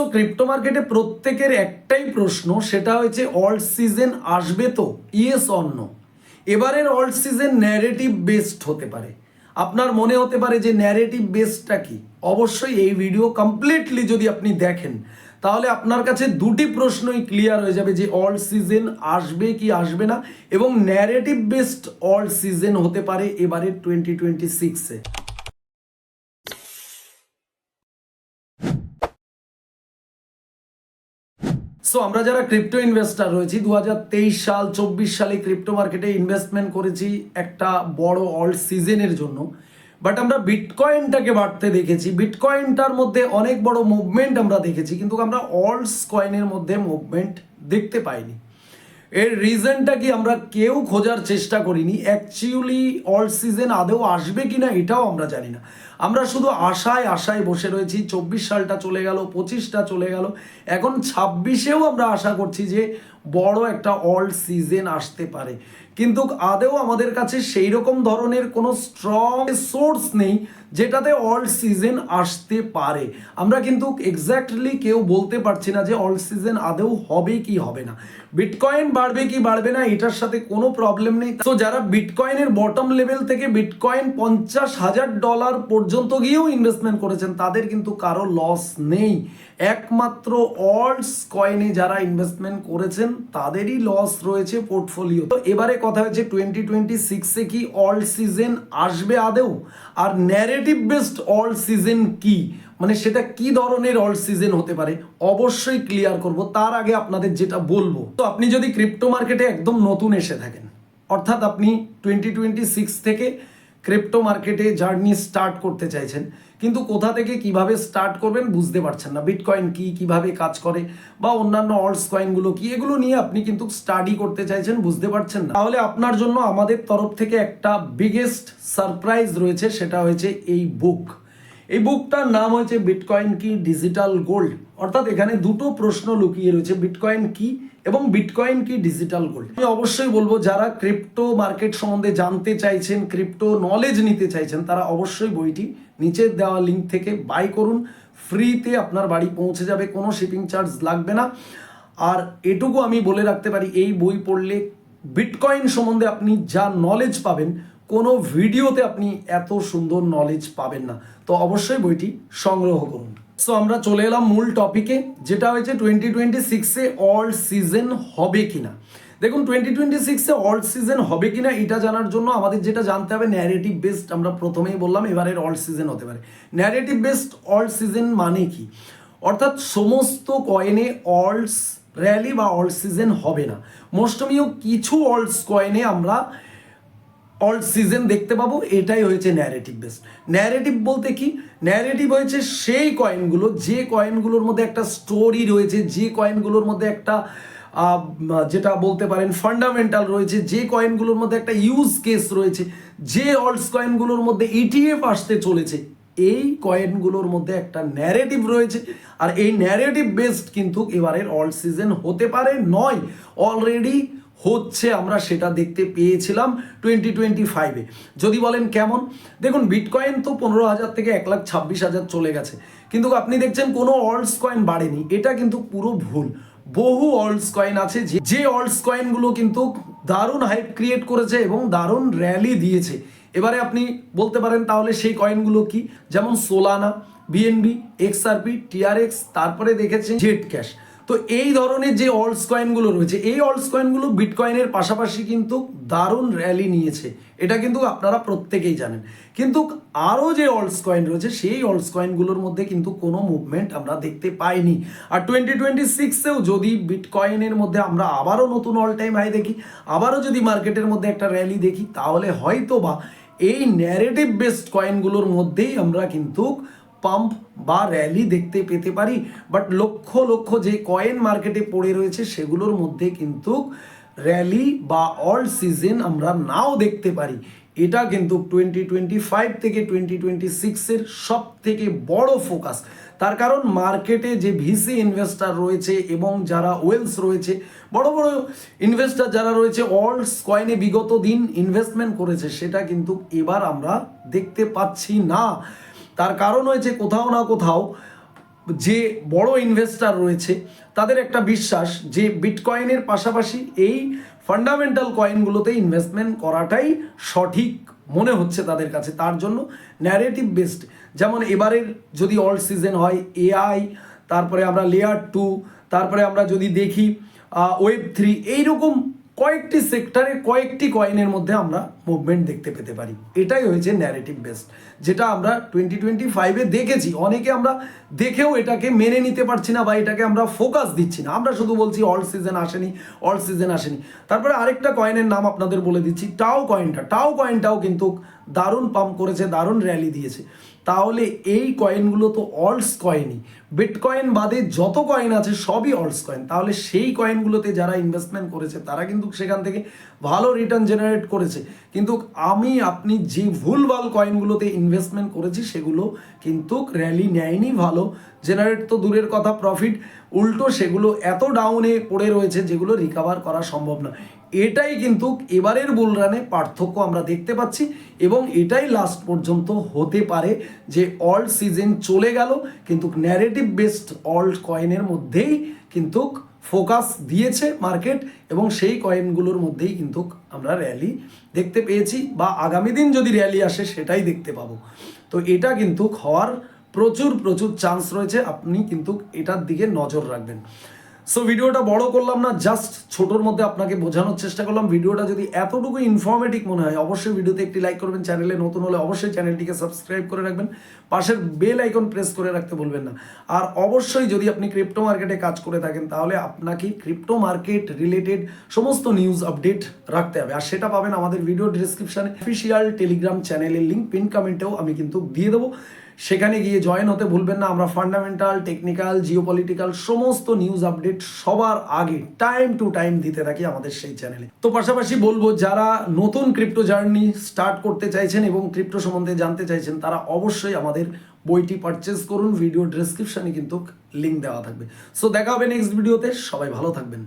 So crypto মার্কেটে প্রত্যেকের একটাই প্রশ্ন, সেটা হয়েছে অল্ড সিজন আসবে তো? ইয়েস অন্য এবারের অল্ড সিজন ন্যারেটিভ বেসড হতে পারে। আপনার মনে হতে পারে যে ন্যারেটিভ বেসডটা কি? অবশ্যই এই ভিডিও কমপ্লিটলি যদি আপনি দেখেন, তাহলে আপনার কাছে দুটি প্রশ্নই ক্লিয়ার হয়ে যাবে যে অল সিজন আসবে কি আসবে না, এবং ন্যারেটিভ বেসড অল সিজন হতে পারে এবারে টোয়েন্টি টোয়েন্টি সিক্সে সো আমরা যারা ক্রিপ্টো ইনভেস্টার রয়েছি দু হাজার তেইশ সাল, চব্বিশ সালে ক্রিপ্টো মার্কেটে ইনভেস্টমেন্ট করেছি একটা বড় অল সিজনের জন্য। বাট আমরা বিটকয়েনটাকে বাড়তে দেখেছি। বিটকয়েনটার মধ্যে অনেক বড় মুভমেন্ট আমরা দেখেছি, কিন্তু আমরা অল্ডস কয়েনের মধ্যে মুভমেন্ট দেখতে পাইনি। এর রিজনটা কি আমরা কেউ খোঁজার চেষ্টা করিনি? অ্যাকচুয়ালি অল সিজন আদেও আসবে কি না এটাও আমরা জানি না। আমরা শুধু আশায় আশায় বসে রয়েছি, চব্বিশ সালটা চলে গেল, পঁচিশটা চলে গেল। এখন ছাব্বিশেও আমরা আশা করছি যে বড় একটা অল সিজন আসতে পারে। কিন্তু আদেও আমাদের কাছে সেই রকম ধরনের কোনো স্ট্রং সোর্স নেই যেটাতে অল সিজন আসতে পারে। আমরা কিন্তু এক্স্যাক্টলি কেউ বলতে পারছি না যে অল সিজন আদেও হবে কি হবে না। বিটকয়েন বাড়বে কি বাড়বে না, এটার সাথে কোনো প্রবলেম নেই। তো যারা বিটকয়েনের বটম লেভেল থেকে বিটকয়েন পঞ্চাশ হাজার ডলার পর্যন্ত গিয়েও ইনভেস্টমেন্ট করেছেন, তাদের কিন্তু কারও লস নেই। একমাত্র অলস কয়েনে যারা ইনভেস্টমেন্ট করেছেন তাদেরই লস রয়েছে পোর্টফোলিও তো এবারে কথা হয়েছে টোয়েন্টি টোয়েন্টি সিক্সে কি অল সিজন আসবে আদেও আর ন্যারেটিভ বেসড অল সিজন কি? মানে সেটা কি ধরনের অল সিজন হতে পারে? অবশ্যই ক্লিয়ার করব। তার আগে আপনাদের যেটা বলব, তো আপনি যদি ক্রিপ্টো মার্কেটে একদম নতুন এসে থাকেন, অর্থাৎ আপনি টোয়েন্টি টোয়েন্টি সিক্স থেকে ক্রিপ্টো মার্কেটে জার্নি স্টার্ট করতে চাইছেন। কিন্তু কোথা থেকে কীভাবে স্টার্ট করবেন বুঝতে পারছেন না। বিটকয়েন কি, কীভাবে কাজ করে বা অন্যান্য অল্টস কয়েনগুলো কি, এগুলো নিয়ে আপনি কিন্তু স্টাডি করতে চাইছেন, বুঝতে পারছেন না। তাহলে আপনার জন্য আমাদের তরফ থেকে একটা বিগেস্ট সারপ্রাইজ রয়েছে, সেটা হয়েছে এই বুক এই বুকটার নাম হয়েছে বিটকয়েন কি ডিজিটাল গোল্ড অর্থাৎ এখানে দুটো প্রশ্ন লুকিয়ে রয়েছে বিটকয়েন কি এবং বিটকয়েন কি ডিজিটাল গোল্ড আমি অবশ্যই বলব, যারা ক্রিপ্টো মার্কেট সম্বন্ধে জানতে চাইছেন ক্রিপ্টো নলেজ নিতে চাইছেন, তারা অবশ্যই বইটি নিচের দেওয়া লিঙ্ক থেকে বাই করুন। ফ্রিতে আপনার বাড়ি পৌঁছে যাবে, কোনো শিপিং চার্জ লাগবে না। আর এটুকু আমি বলে রাখতে পারি, এই বই পড়লে বিটকয়েন সম্বন্ধে আপনি যা নলেজ পাবেন, কোনো ভিডিওতে আপনি এত সুন্দর নলেজ পাবেন না। তো অবশ্যই বইটি সংগ্রহ করুন। সো আমরা চলে এলাম মূল টপিকে যেটা হয়েছে টোয়েন্টি টোয়েন্টি সিক্সে অল সিজন হবে কিনা। দেখুন টোয়েন্টি টোয়েন্টি সিক্সে অল সিজন হবে কিনা, এটা জানার জন্য আমাদের যেটা জানতে হবে ন্যারেটিভ বেসড আমরা প্রথমেই বললাম, এবারের অল সিজন হতে পারে। ন্যারেটিভ বেসড অল সিজন মানে কি? অর্থাৎ সমস্ত কয়েনে অলস র্যালি বা অল সিজন হবে না। মোস্টমিও কিছু অলস কয়েনে আমরা অল সিজন দেখতে পাবো, এটাই হয়েছে ন্যারেটিভ বেস ন্যারেটিভ বলতে কি? ন্যারেটিভ হয়েছে সেই কয়েনগুলো যে কয়েনগুলোর মধ্যে একটা স্টোরি রয়েছে, যে কয়েনগুলোর মধ্যে একটা যেটা বলতে পারেন ফান্ডামেন্টাল রয়েছে, যে কয়েনগুলোর মধ্যে একটা ইউজ কেস রয়েছে, যে অলস কয়েনগুলোর মধ্যে ইটিএফ আসতে চলেছে, এই কয়েনগুলোর মধ্যে একটা ন্যারেটিভ রয়েছে। আর এই ন্যারেটিভ বেসড কিন্তু এবারের অল সিজন হতে পারে, নয়। অলরেডি হচ্ছে আমরা সেটা দেখতে পেয়েছিলাম টোয়েন্টি টোয়েন্টি ফাইভে যদি বলেন কেমন? দেখুন বিটকয়েন তো পনেরো হাজার থেকে এক লাখ ছাব্বিশ হাজার চলে গেছে। কিন্তু আপনি দেখছেন কোনো অলস কয়েন বাড়েনি। এটা কিন্তু পুরো ভুল। বহু অলস কয়েন আছে যে- যে অলস কয়েনগুলো কিন্তু দারুণ হাইপ ক্রিয়েট করেছে এবং দারুণ র্যালি দিয়েছে। এবারে আপনি বলতে পারেন তাহলে সেই কয়েনগুলো কি? যেমন সোলানা বিএনবি এক্সআরপি টিআরএক্স তারপরে দেখেছেন জেট ক্যাশ তো এই ধরনের যে অলস কয়েনগুলো রয়েছে, এই অলস কয়েনগুলো বিটকয়েনের পাশাপাশি কিন্তু দারুণ র্যালি নিয়েছে। এটা কিন্তু আপনারা প্রত্যেকেই জানেন। কিন্তু আরও যে অলস কয়েন রয়েছে, সেই অলস কয়েনগুলোর মধ্যে কিন্তু কোনো মুভমেন্ট আমরা দেখতে পাইনি। আর টোয়েন্টি টোয়েন্টি সিক্সেও যদি বিটকয়েনের মধ্যে আমরা আবারও নতুন অল টাইম হাই দেখি, আবারও যদি মার্কেটের মধ্যে একটা র্যালি দেখি, তাহলে হয়তো বা এই ন্যারেটিভ বেসড কয়েনগুলোর মধ্যেই আমরা কিন্তু পাম্প বা র্যালি দেখতে পেতে পারি বাট লক্ষ লক্ষ যে কয়েন মার্কেটে পড়ে রয়েছে সেগুলোর মধ্যে কিন্তু র্যালি বা অল সিজন আমরা নাও দেখতে পারি। এটা কিন্তু টোয়েন্টি টোয়েন্টি ফাইভ থেকে টোয়েন্টি টোয়েন্টি সিক্সের সব থেকে বড় ফোকাস তার কারণ মার্কেটে যে ভিসি ইনভেস্টার রয়েছে এবং যারা ওয়েলস রয়েছে, বড় বড় ইনভেস্টার যারা রয়েছে অলস কয়েনে বিগত দিন ইনভেস্টমেন্ট করেছে, সেটা কিন্তু এবার আমরা দেখতে পাচ্ছি না। তার কারণ হয়েছে কোথাও না কোথাও যে বড় ইনভেস্টার রয়েছে, তাদের একটা বিশ্বাস যে বিটকয়েনের পাশাপাশি এই ফান্ডামেন্টাল কয়েনগুলোতে ইনভেস্টমেন্ট করাটাই সঠিক মনে হচ্ছে তাদের কাছে। তার জন্য ন্যারেটিভ বেসড যেমন এবারের যদি অল সিজন হয় এআই তারপরে আমরা লেয়ার টু তারপরে আমরা যদি দেখি ওয়েব থ্রি এইরকম কয়েকটি সেক্টরে কয়েকটি কয়েনের মধ্যে আমরা মুভমেন্ট দেখতে পেতে পারি। এটাই হয়েছে ন্যারেটিভ বেসড যেটা আমরা টোয়েন্টি টোয়েন্টি ফাইভে দেখেছি। অনেকে আমরা দেখেও এটাকে মেনে নিতে পারছি না বা এটাকে আমরা ফোকাস দিচ্ছি না। আমরা শুধু বলছি অল সিজন আসেনি অল সিজন আসেনি। তারপরে আরেকটা কয়েনের নাম আপনাদের বলে দিচ্ছি টাও কয়েনটা টাও কয়েনটাও কিন্তু দারুণ পাম্প করেছে, দারুণ র্যালি দিয়েছে। তাহলে এই কয়েনগুলো তো অলস কয়েনই বিটকয়েন বাদে যত কয়েন আছে সবই অলস কয়েন তাহলে সেই কয়েনগুলোতে যারা ইনভেস্টমেন্ট করেছে, তারা কিন্তু সেখান থেকে ভালো রিটার্ন জেনারেট করেছে। কিন্তু আমি, আপনি যে ভুলভাল কয়েনগুলোতে ইনভেস্টমেন্ট করেছি, সেগুলো কিন্তু র্যালি নেয়নি ভালো। জেনারেট তো দূরের কথা প্রফিট উল্টো সেগুলো এত ডাউনে পড়ে রয়েছে, যেগুলো রিকাভার করা সম্ভব না। এটাই কিন্তু এবারের বুল রানে পার্থক্য আমরা দেখতে পাচ্ছি এবং এটাই লাস্ট পর্যন্ত হতে পারে যে অল্ড সিজন চলে গেল, কিন্তু ন্যারেটিভ বেসড অল্ড কয়েনের মধ্যেই কিন্তু ফোকাস দিয়েছে মার্কেট এবং সেই কয়েনগুলোর মধ্যেই কিন্তু আমরা র্যালি দেখতে পেয়েছি বা আগামী দিন যদি র্যালি আসে সেটাই দেখতে পাবো। তো এটা কিন্তু হওয়ার প্রচুর প্রচুর চান্স রয়েছে। আপনি কিন্তু এটার দিকে নজর রাখবেন। সো ভিডিওটা বড় করলাম না জাস্ট ছোটোর মধ্যে আপনাকে বোঝানোর চেষ্টা করলাম। ভিডিওটা যদি এতটুকু ইনফরমেটিভ মনে হয়, অবশ্যই ভিডিওতে একটি লাইক করবেন চ্যানেলে নতুন হলে অবশ্যই চ্যানেলটিকে সাবস্ক্রাইব করে রাখবেন। পাশের বেল আইকন প্রেস করে রাখতে বলবেন না। আর অবশ্যই যদি আপনি ক্রিপ্টো মার্কেটে কাজ করে থাকেন, তাহলে আপনাকে ক্রিপ্টো মার্কেট রিলেটেড সমস্ত নিউজ আপডেট রাখতে হবে। আর সেটা পাবেন আমাদের ভিডিও ডিসক্রিপশানে অফিসিয়াল টেলিগ্রাম চ্যানেলের লিঙ্ক পিন কমেন্টেও আমি কিন্তু দিয়ে দেবো। সেখানে গিয়ে জয়েন হতে ভুলবেন না। আমরা ফান্ডামেন্টাল টেকনিক্যাল জিওপলিটিক্যাল সমস্ত নিউজ আপডেট সবার আগে টাইম টু টাইম দিতে থাকি আমাদের সেই চ্যানেলে তো পাশাপাশি বলব, যারা নতুন ক্রিপ্টো জার্নি স্টার্ট করতে চাইছেন এবং ক্রিপ্টো সম্বন্ধে জানতে চাইছেন, তারা অবশ্যই আমাদের বইটি পারচেস করুন। ভিডিও ডেসক্রিপশনে কিন্তু লিঙ্ক দেওয়া থাকবে। সো দেখা হবে নেক্সট ভিডিওতে সবাই ভালো থাকবেন।